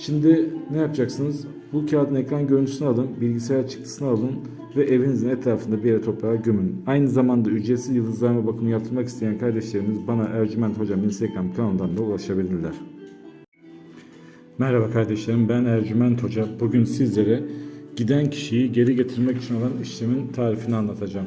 Şimdi ne yapacaksınız? Bu kağıdın ekran görüntüsünü alın, bilgisayar çıktısını alın ve evinizin etrafında bir yere toprağa gömün. Aynı zamanda ücretsiz yıldızlarma bakımı yaptırmak isteyen kardeşlerimiz bana Ercüment Hocam Instagram kanalından da ulaşabilirler. Merhaba kardeşlerim ben Ercüment Hoca. Bugün sizlere giden kişiyi geri getirmek için olan işlemin tarifini anlatacağım.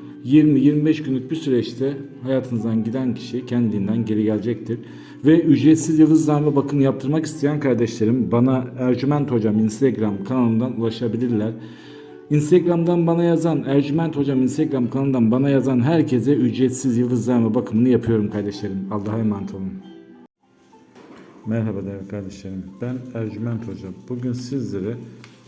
20-25 günlük bir süreçte hayatınızdan giden kişi kendinden geri gelecektir. Ve ücretsiz yıldızlarla bakım yaptırmak isteyen kardeşlerim bana Ercüment Hocam Instagram kanalından ulaşabilirler. Instagram'dan bana yazan, Ercüment Hocam Instagram kanalından bana yazan herkese ücretsiz yıldızlarla bakımını yapıyorum kardeşlerim. Allah'a emanet olun. Merhaba değerli kardeşlerim. Ben Ercüment Hocam. Bugün sizlere